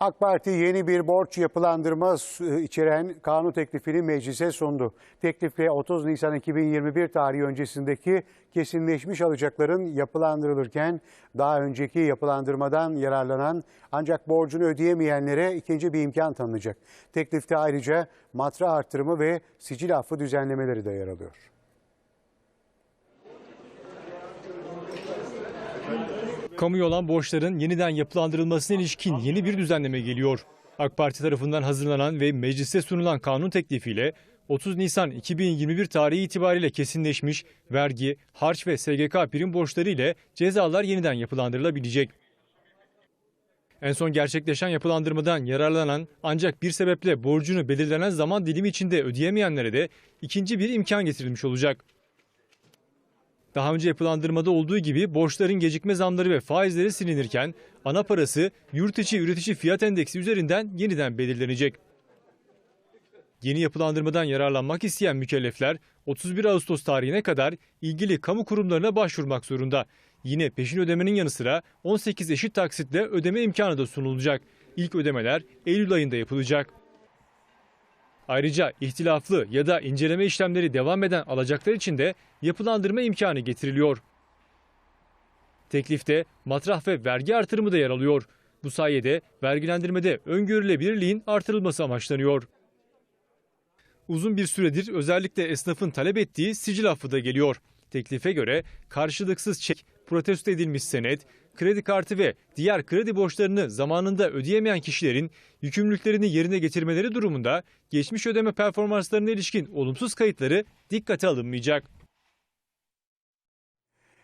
AK Parti yeni bir borç yapılandırma içeren kanun teklifini meclise sundu. Teklifle 30 Nisan 2021 tarihi öncesindeki kesinleşmiş alacakların yapılandırılırken daha önceki yapılandırmadan yararlanan ancak borcunu ödeyemeyenlere ikinci bir imkan tanınacak. Teklifte ayrıca matra artırımı ve sicil affı düzenlemeleri de yer alıyor. Kamuya olan borçların yeniden yapılandırılmasına ilişkin yeni bir düzenleme geliyor. AK Parti tarafından hazırlanan ve meclise sunulan kanun teklifiyle 30 Nisan 2021 tarihi itibariyle kesinleşmiş vergi, harç ve SGK prim borçları ile cezalar yeniden yapılandırılabilecek. En son gerçekleşen yapılandırmadan yararlanan ancak bir sebeple borcunu belirlenen zaman dilimi içinde ödeyemeyenlere de ikinci bir imkan getirilmiş olacak. Daha önce yapılandırmada olduğu gibi borçların gecikme zamları ve faizleri silinirken ana parası yurt içi üretici fiyat endeksi üzerinden yeniden belirlenecek. Yeni yapılandırmadan yararlanmak isteyen mükellefler 31 Ağustos tarihine kadar ilgili kamu kurumlarına başvurmak zorunda. Yine peşin ödemenin yanı sıra 18 eşit taksitle ödeme imkanı da sunulacak. İlk ödemeler Eylül ayında yapılacak. Ayrıca ihtilaflı ya da inceleme işlemleri devam eden alacaklar için de yapılandırma imkanı getiriliyor. Teklifte matrah ve vergi artırımı da yer alıyor. Bu sayede vergilendirmede öngörülebilirliğin artırılması amaçlanıyor. Uzun bir süredir özellikle esnafın talep ettiği sicil affı da geliyor. Teklife göre karşılıksız çek, protesto edilmiş senet, kredi kartı ve diğer kredi borçlarını zamanında ödeyemeyen kişilerin yükümlülüklerini yerine getirmeleri durumunda geçmiş ödeme performanslarına ilişkin olumsuz kayıtları dikkate alınmayacak.